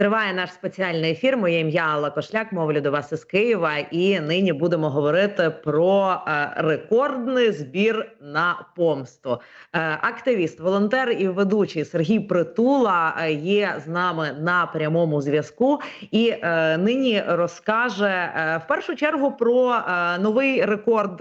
Триває наш спеціальний ефір. Моє ім'я Алла Кошляк. Мовлю до вас із Києва. І нині будемо говорити про е, рекордний збір на помсту. Е, активіст, волонтер і ведучий Сергій Притула е, є з нами на прямому зв'язку і нині розкаже в першу чергу про новий рекорд,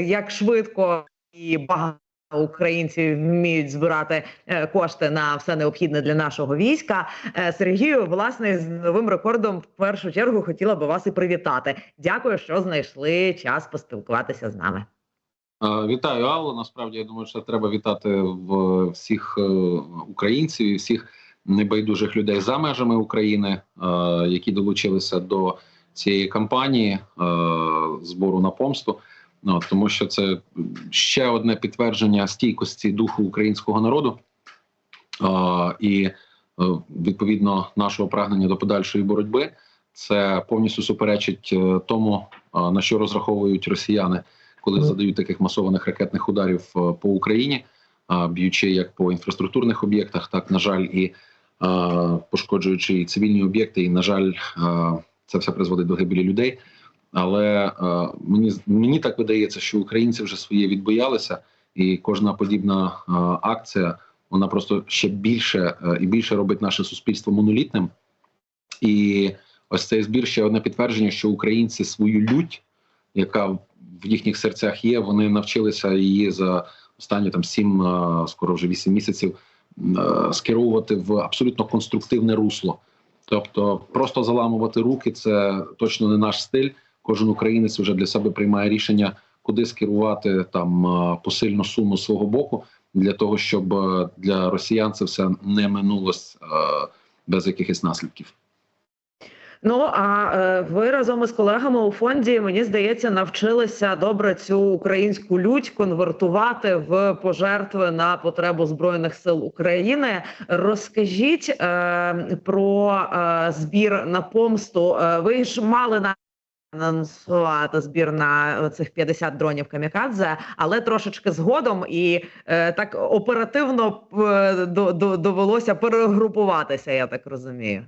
як швидко і багато. Українці вміють збирати е, кошти на все необхідне для нашого війська. Е, Сергію, власне, з новим рекордом в першу чергу хотіла би вас і привітати. Дякую, що знайшли час поспілкуватися з нами. Е, Вітаю, Алло. Насправді я думаю, що треба вітати в всіх українців і всіх небайдужих людей за межами України, які долучилися до цієї кампанії збору на помсту. Ну, тому що це ще одне підтвердження стійкості духу українського народу е, і е, відповідно нашого прагнення до подальшої боротьби. Це повністю суперечить е, тому, на що розраховують росіяни, коли задають таких масованих ракетних ударів е, по Україні, б'ючи як по інфраструктурних об'єктах, так на жаль, і пошкоджуючи і цивільні об'єкти. І на жаль, це все призводить до гибелі людей. Але е, мені мені так видається, що українці вже своє відбоялися, і кожна подібна е, акція вона просто ще більше е, і більше робить наше суспільство монолітним. І ось цей збір ще одне підтвердження, що українці свою лють, яка в їхніх серцях є, вони навчилися її за останні там сім, скоро вже вісім місяців скеровувати в абсолютно конструктивне русло. Тобто, просто заламувати руки це точно не наш стиль. Кожен українець вже для себе приймає рішення, куди скерувати там посильну суму свого боку, для того, щоб для росіян це все не минулось без якихось наслідків. Ну а е, ви разом із колегами у фонді, мені здається, навчилися добре цю українську лють конвертувати в пожертви на потребу збройних сил України. Розкажіть е, про е, збір на помсту. Е, ви ж мали на анонсувати збір на цих 50 дронів камікадзе, але трошечки згодом і е, так оперативно е, до, до, довелося перегрупуватися. Я так розумію.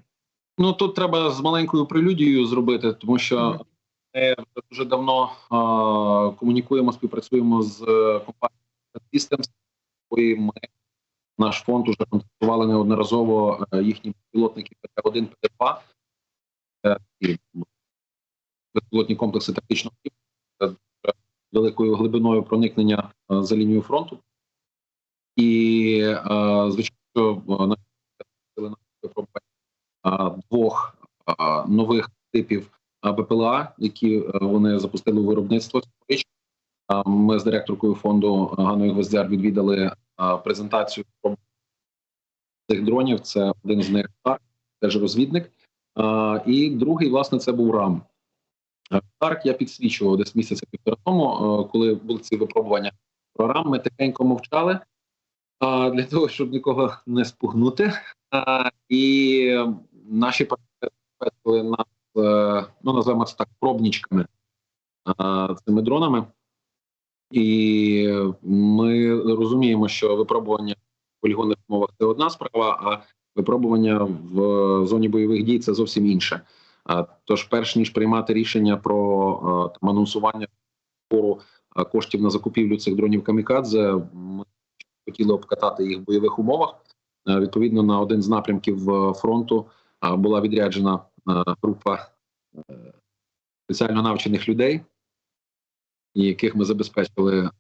Ну тут треба з маленькою прелюдією зробити, тому що ми вже дуже давно е, комунікуємо, співпрацюємо з е, компанією Systems, якої ми наш фонд уже контактували неодноразово е, їхні пілотники ПТ-1, ПТ-2 е, і безпілотні комплекси тактичного типу з великою глибиною проникнення е, за лінію фронту. І, е, звичайно, е, наші випробування двох нових типів БПЛА, які вони запустили у виробництво. Ми з директоркою фонду Ганою Гвоздяр відвідали презентацію цих дронів. Це один з них теж розвідник. І другий, власне, це був РАМ. А, я підсвічував десь місяця півтора тому, коли були ці випробування про РАМ. Ми тихенько мовчали для того, щоб нікого не спугнути. І наші партнери нас, е, ну називаємо це так, пробнічками е, цими дронами. І ми розуміємо, що випробування в полігонних умовах це одна справа, а випробування в зоні бойових дій це зовсім інше. Тож, перш ніж приймати рішення про е, там, анонсування е, коштів на закупівлю цих дронів камікадзе, ми хотіли обкатати їх в бойових умовах. Е, Відповідно, на один з напрямків фронту була відряджена група спеціально навчених людей, яких ми забезпечили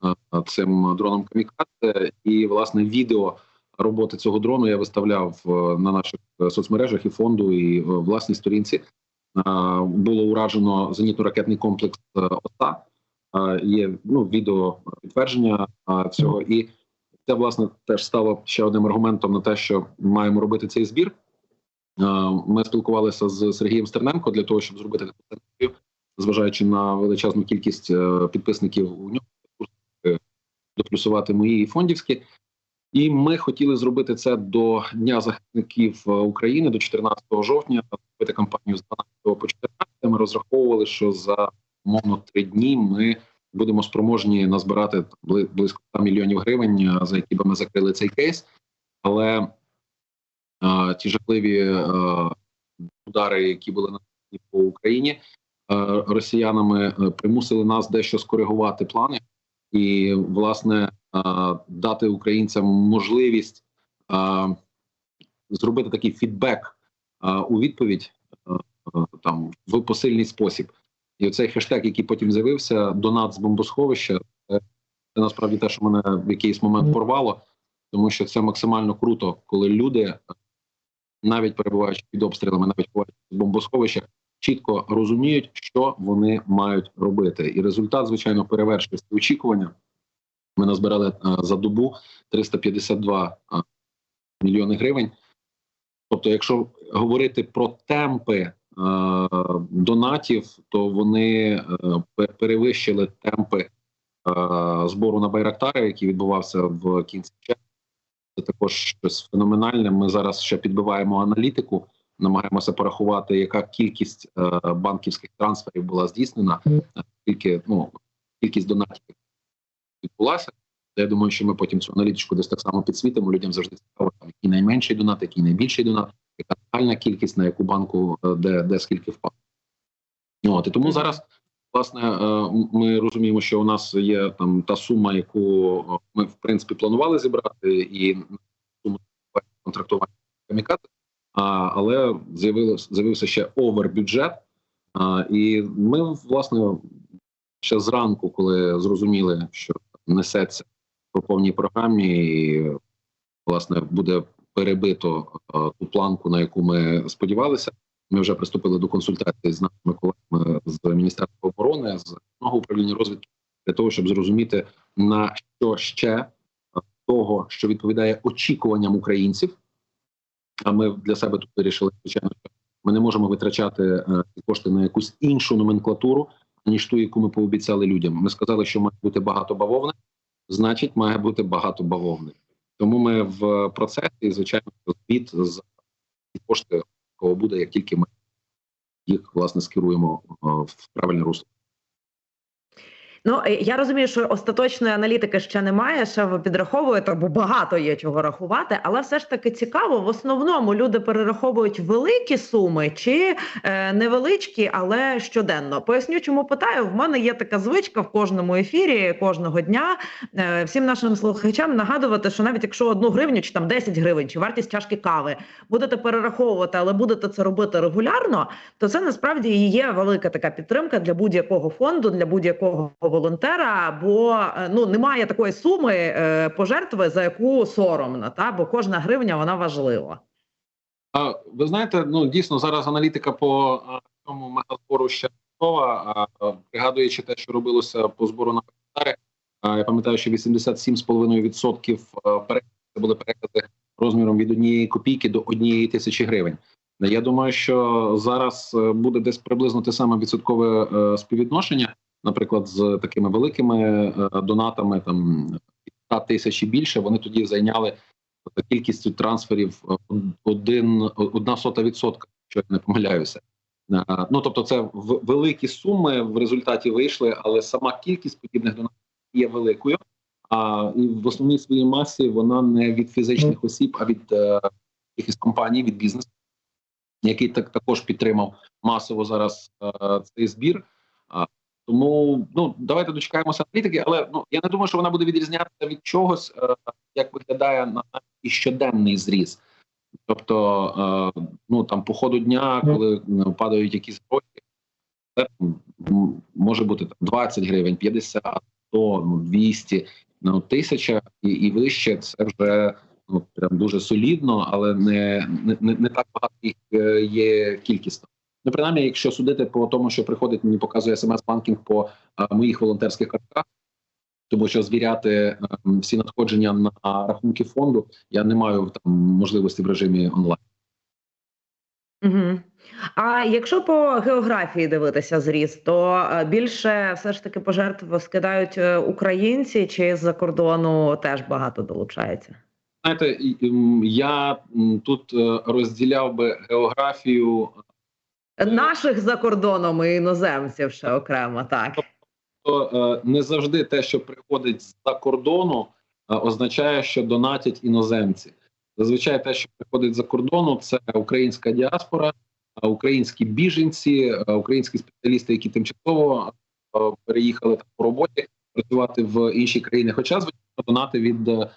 цим дроном камікадзе. І власне відео роботи цього дрону я виставляв на наших соцмережах і фонду, і власній сторінці. Е, Було уражено зенітно-ракетний комплекс е, ОСА. Е, Є ну відео підтвердження цього і. Це власне теж стало ще одним аргументом на те, що маємо робити цей збір. Ми спілкувалися з Сергієм Стерненко для того, щоб зробити таку статтю, зважаючи на величезну кількість підписників у нього, доплюсувати мої фондівські. І ми хотіли зробити це до Дня захисників е, України до 14 жовтня. Зробити кампанію з 12 по 14. Ми розраховували, що за умовно три дні ми будемо спроможні назбирати близько 100 мільйонів гривень, е, за які би ми закрили цей кейс. Але е, ті жахливі е, удари, які були нанесені по Україні е, росіянами, е, примусили нас дещо скоригувати плани і, власне, дати українцям можливість е, зробити такий фідбек е, у відповідь е, е, там в посильний спосіб. І оцей хештег, який потім з'явився, донат з бомбосховища, це, це насправді те, що мене в якийсь момент порвало, тому що це максимально круто, коли люди, навіть перебуваючи під обстрілами, навіть перебуваючи в бомбосховищах, чітко розуміють, що вони мають робити. І результат, звичайно, перевершує очікування. Ми назбирали е, за добу 352 е, мільйони гривень. Тобто, якщо говорити про темпи е, донатів, то вони перевищили темпи збору на Байрактари, який відбувався в кінці червня. Це також щось феноменальне. Ми зараз ще підбиваємо аналітику, намагаємося порахувати, яка кількість банківських трансферів була здійснена, скільки ну кількість донатів відбулася. Я думаю, що ми потім цю аналітичку десь так само підсвітимо. Людям завжди цікаво, який найменший донат, який найбільший донат, яка загальна кількість, на яку банку е, де, де скільки впало. От і тому зараз, власне, е, ми розуміємо, що у нас є там та сума, яку е, ми в принципі планували зібрати, і суму контрактування камікати. Але з'явився ще овербюджет. І ми, власне, ще зранку, коли зрозуміли, що несеться по повній програмі, і власне буде перебито е, ту планку, на яку ми сподівалися. Ми вже приступили до консультації з нашими колегами з Міністерства оборони, з одного управління розвідки для того, щоб зрозуміти на що ще е, того, що відповідає очікуванням українців. А ми для себе тут вирішили, звичайно, що ми не можемо витрачати е, кошти на якусь іншу номенклатуру, ніж ту, яку ми пообіцяли людям. Ми сказали, що має бути багато бавовни, значить, має бути багато бавовни. Тому ми в процесі, звичайно, звіт за кошти кого буде, як тільки ми їх власне скеруємо е, в правильне русло. Ну е, я розумію, що остаточної аналітики ще немає, ще ви підраховуєте, бо багато є чого рахувати. Але все ж таки цікаво, в основному люди перераховують великі суми чи е, невеличкі, але щоденно. Поясню, чому питаю. В мене є така звичка в кожному ефірі кожного дня е, всім нашим слухачам нагадувати, що навіть якщо одну гривню чи там 10 гривень, чи вартість чашки кави будете перераховувати, але будете це робити регулярно, то це насправді і є велика така підтримка для будь-якого фонду, для будь-якого волонтера. Бо е, ну немає такої суми е, пожертви, за яку соромно, та бо кожна гривня вона важлива. А ви знаєте, ну дійсно зараз аналітика по цьому мегазбору ще готова. Пригадуючи те, що робилося по збору на а, я пам'ятаю, що 87,5% а, переказів це були перекази розміром від однієї копійки до однієї тисячі гривень. Я думаю, що зараз е, буде десь приблизно те саме відсоткове е, співвідношення, наприклад, з такими великими е, донатами, там 100 тисяч і більше. Вони тоді зайняли за кількістю трансферів е, один одна сота відсотка, що я не помиляюся. Е, Ну тобто, це великі суми в результаті вийшли, але сама кількість подібних донатів є великою. А і в основній своїй масі вона не від фізичних осіб, а від якихось компаній, від бізнесу, який так також підтримав масово зараз е, цей збір. Тому ну давайте дочекаємося аналітики, але ну я не думаю, що вона буде відрізнятися від чогось, е, як виглядає на і щоденний зріз. Тобто, е, ну там по ходу дня, коли ну, падають якісь гроші, це може бути там 20 гривень, 50, 100, ну, 200, ну, 1000 і, і вище. Це вже ну прям дуже солідно, але не, не, не, не так багато їх е, є кількісно. Ну, принаймні, якщо судити по тому, що приходить, мені показує смс-банкінг по а, моїх волонтерських картках, тому що звіряти ем, всі надходження на рахунки фонду я не маю там можливості в режимі онлайн. Угу. А якщо по географії дивитися зріз, то е, більше все ж таки пожертв скидають е, українці, чи з-за кордону теж багато долучається? Знаєте, я тут е, розділяв би географію Наших за кордоном і іноземців ще окремо, так. то е, не завжди те, що приходить з-за кордону, е, означає, що донатять іноземці. Зазвичай те, що приходить за кордону, це українська діаспора, українські біженці, українські спеціалісти, які тимчасово е, переїхали там по роботі працювати в інші країни. Хоча звичайно донати від е,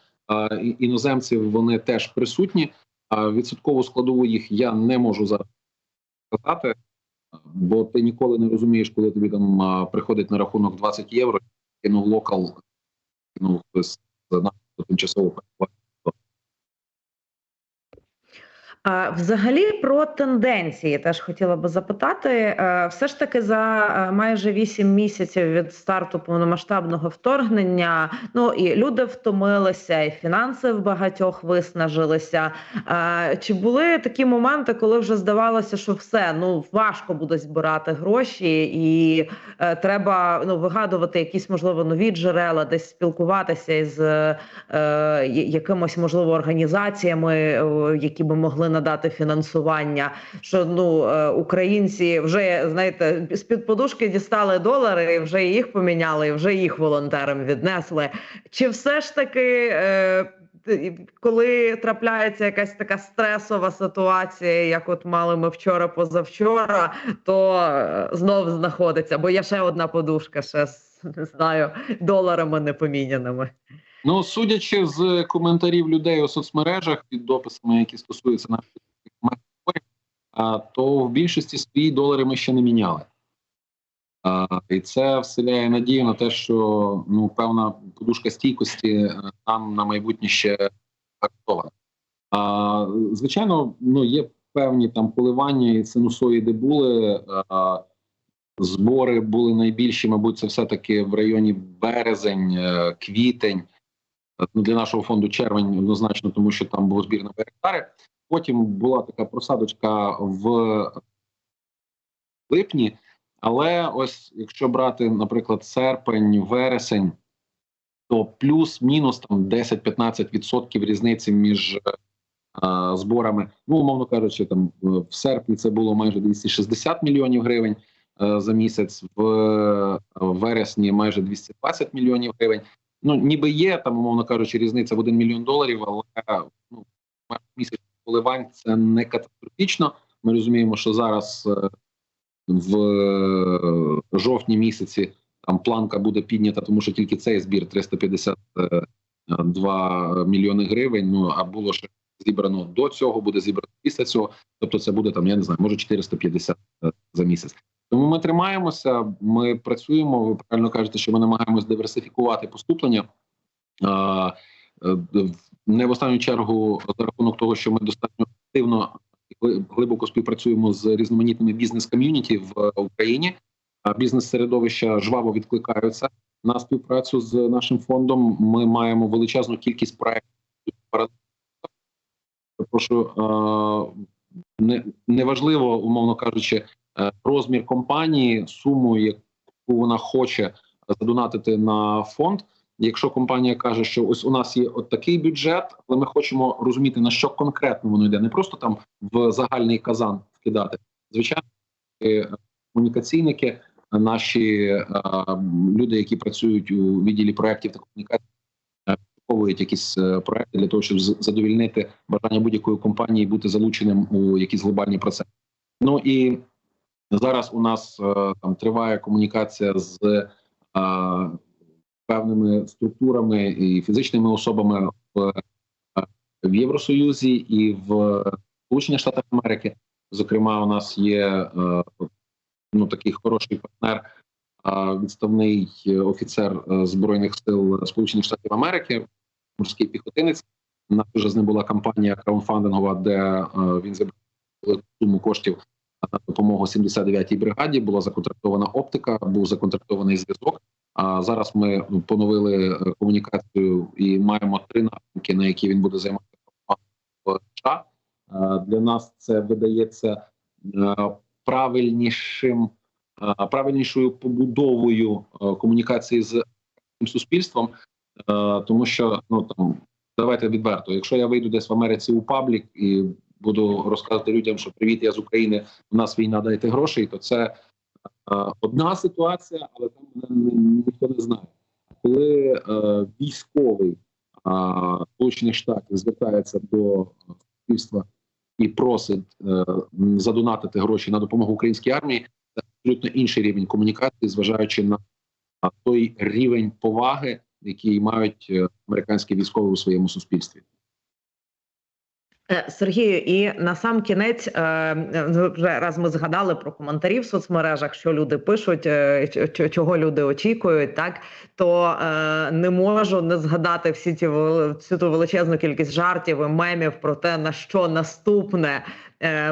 іноземців вони теж присутні. А відсоткову складову їх я не можу зараз сказати, бо ти ніколи не розумієш, коли тобі там приходить на рахунок 20 євро, кинув локал, кинув нашого тимчасово перебування. А, Взагалі про тенденції теж хотіла би запитати. Е, Все ж таки за е, майже 8 місяців від старту повномасштабного вторгнення. Ну і люди втомилися, і фінанси в багатьох виснажилися. Е, Чи були такі моменти, коли вже здавалося, що все ну важко буде збирати гроші, і треба ну вигадувати якісь можливо нові джерела, десь спілкуватися із якимось можливо організаціями, які би могли надати фінансування. Що ну е, українці вже знаєте з під подушки дістали долари, вже їх поміняли, вже їх волонтерам віднесли. Чи все ж таки? Е, коли трапляється якась така стресова ситуація, як от мали ми вчора позавчора, то е, знов знаходиться, бо є ще одна подушка, ще з не знаю, доларами непоміняними. Ну, судячи з коментарів людей у соцмережах під дописами, які стосуються наших то в більшості свої долари ми ще не міняли. І це вселяє надію на те, що ну, певна подушка стійкості е, нам на майбутнє ще актуальна. А, звичайно, ну, є певні там коливання і синусоїди були. Збори були найбільші, мабуть, це все-таки в районі березень, е, квітень. Ну, для нашого фонду червень однозначно, тому що там був збір на гектари. Потім була така просадочка в липні. Але ось якщо брати, наприклад, серпень, вересень, то плюс-мінус там 10-15% різниці між е, зборами. Ну, умовно кажучи, там е, в серпні це було майже 260 мільйонів гривень е, за місяць, в е, вересні майже 220 мільйонів гривень. Ну, ніби є там, умовно кажучи, різниця в 1 мільйон доларів, але ну, місяць коливань це не катастрофічно. Ми розуміємо, що зараз е, в е, жовтні місяці там планка буде піднята, тому що тільки цей збір 352 мільйони гривень. Ну а було ще зібрано до цього, буде зібрано після цього. Тобто, це буде там, я не знаю, може 450 е, за місяць. Тому ми тримаємося, ми працюємо. Ви правильно кажете, що ми намагаємось диверсифікувати поступлення. Е, не в останню чергу за рахунок того, що ми достатньо активно глибоко співпрацюємо з різноманітними бізнес-ком'юніті в Україні. А бізнес-середовища жваво відкликаються на співпрацю з нашим фондом. Ми маємо величезну кількість проєктів. Прошу не неважливо, умовно кажучи, розмір компанії, суму, яку вона хоче задонатити на фонд. Якщо компанія каже, що ось у нас є от такий бюджет, але ми хочемо розуміти на що конкретно воно йде, не просто там в загальний казан вкидати. Звичайно, е, комунікаційники, наші е, люди, які працюють у відділі проєктів та комунікацій, е, виховують якісь е, проекти для того, щоб задовільнити бажання будь-якої компанії бути залученим у якісь глобальні процеси. Ну і зараз у нас е, там триває комунікація з е, певними структурами і фізичними особами в, е, в Євросоюзі і в Сполучених Штатах Америки. Зокрема, у нас є ну такий хороший партнер, відставний офіцер збройних сил Сполучених Штатів Америки, морський піхотинець. У нас вже з ним була кампанія краунфандингова, де він зібрав велику суму коштів допомогу 79-й бригаді. Була законтрактована оптика, був законтрактований зв'язок. А зараз ми поновили е, комунікацію і маємо три напрямки, на які він буде займатися в США. Е, Для нас це видається е, правильнішим, правильнішою побудовою комунікації з суспільством, тому що ну там давайте відверто. Якщо я вийду десь в Америці у паблік і буду розказувати людям, що привіт, я з України, у нас війна, дайте грошей, то це е, одна ситуація, але там ніхто не знає. Коли е, військовий Сполучених Штатів звертається до суспільства і просить е, задонатити гроші на допомогу українській армії, це абсолютно інший рівень комунікації, зважаючи на той рівень поваги, який мають е, американські військові у своєму суспільстві. Е, Сергію, і на сам кінець, е, е, вже раз ми згадали про коментарі в соцмережах, що люди пишуть, чого люди очікують, так то не можу не згадати всі ті всю ту величезну кількість жартів і мемів про те, на що наступне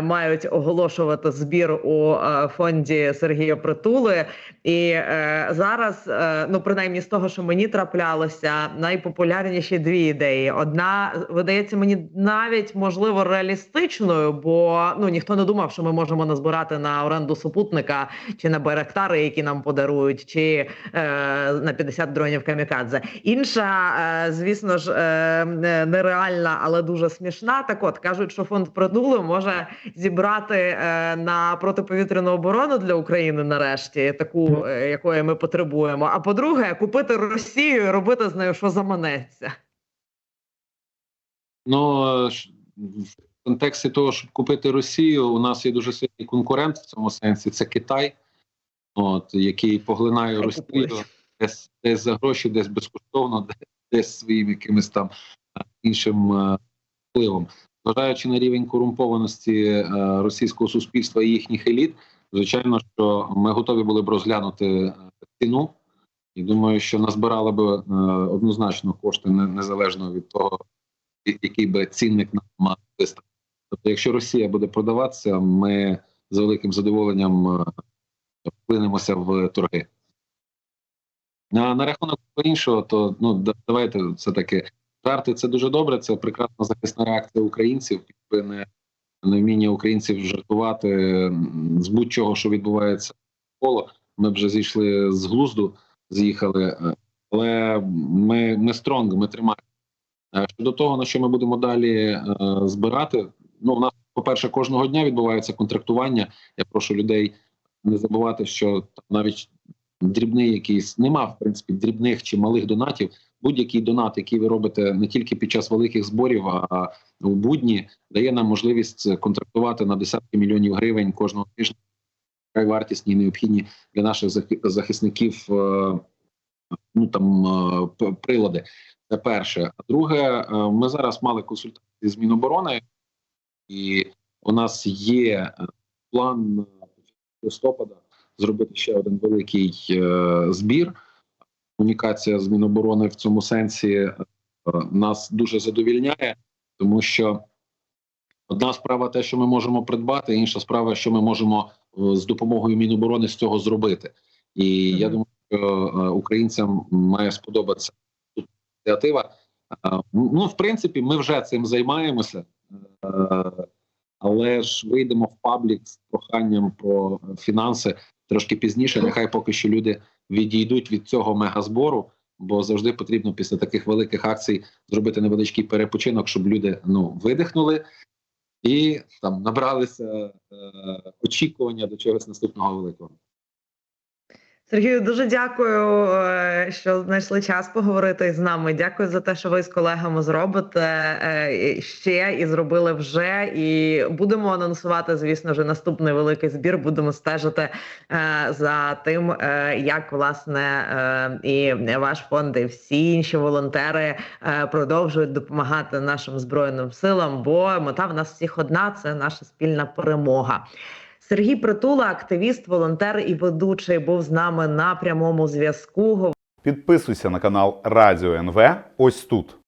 мають оголошувати збір у е, фонді Сергія Притули. І е, зараз, е, ну принаймні з того, що мені траплялося, найпопулярніші дві ідеї. Одна видається мені навіть можливо реалістичною, бо ну ніхто не думав, що ми можемо назбирати на оренду супутника чи на байрактари, які нам подарують, чи е, на 50 дронів камікадзе. Інша, е, звісно ж, е, нереальна, але дуже смішна. Так от кажуть, що фонд Притули може зібрати е, на протиповітряну оборону для України нарешті, таку е, якої ми потребуємо. А по-друге, купити Росію і робити з нею, що заманеться. Ну е, в контексті того, щоб купити Росію, у нас є дуже сильний конкурент в цьому сенсі. Це Китай, от який поглинає Хай Росію десь, десь за гроші, десь безкоштовно, десь, своїм якимось там іншим впливом. Зважаючи на рівень корумпованості е, російського суспільства і їхніх еліт, звичайно, що ми готові були б розглянути е, ціну. І думаю, що назбирали б е, однозначно кошти не- незалежно від того, який би цінник нам виставив. Тобто, якщо Росія буде продаватися, ми з великим задоволенням вплинемося в торги. А на рахунок іншого, то ну да- давайте все таки жарти це дуже добре. Це прекрасна захисна реакція українців. Якби не невміння українців жартувати з будь-чого, що відбувається навколо, ми вже зійшли з глузду, з'їхали. е, Але ми, ми стронг, ми тримаємо. Е, Щодо того, на що ми будемо далі е, збирати, ну в нас, по-перше, кожного дня відбувається контрактування. Я прошу людей не забувати, що навіть дрібний якийсь нема, в принципі, дрібних чи малих донатів. Будь-який донат, який ви робите не тільки під час великих зборів, а у будні, дає нам можливість контрактувати на десятки мільйонів гривень кожного тижня. Вартісні і необхідні для наших захисників. е, Ну там е, прилади. Це перше. А друге, е, ми зараз мали консультації з Міноборони, і у нас є план листопада зробити ще один великий е, збір. Комунікація з Міноборони в цьому сенсі е, нас дуже задовільняє, тому що одна справа те, що ми можемо придбати, інша справа, що ми можемо е, з допомогою Міноборони з цього зробити. І я думаю, що е, українцям має сподобатися тут ініціатива. Е, Ну, в принципі, ми вже цим займаємося, е, але ж вийдемо в паблік з проханням про фінанси трошки пізніше. Нехай поки що люди відійдуть від цього мегазбору, бо завжди потрібно після таких великих акцій зробити невеличкий перепочинок, щоб люди ну видихнули і там набралися е, очікування до чогось наступного великого. Сергію, дуже дякую, е, що знайшли час поговорити з нами. Дякую за те, що ви з колегами зробите е, ще і зробили вже. І будемо анонсувати, звісно ж, наступний великий збір. Будемо стежити е, за тим, як власне і ваш фонд, і всі інші волонтери продовжують допомагати нашим збройним силам. Бо мета в нас всіх одна це наша спільна перемога. Сергій Притула, активіст, волонтер і ведучий, був з нами на прямому зв'язку. Підписуйся на канал Радіо НВ ось тут.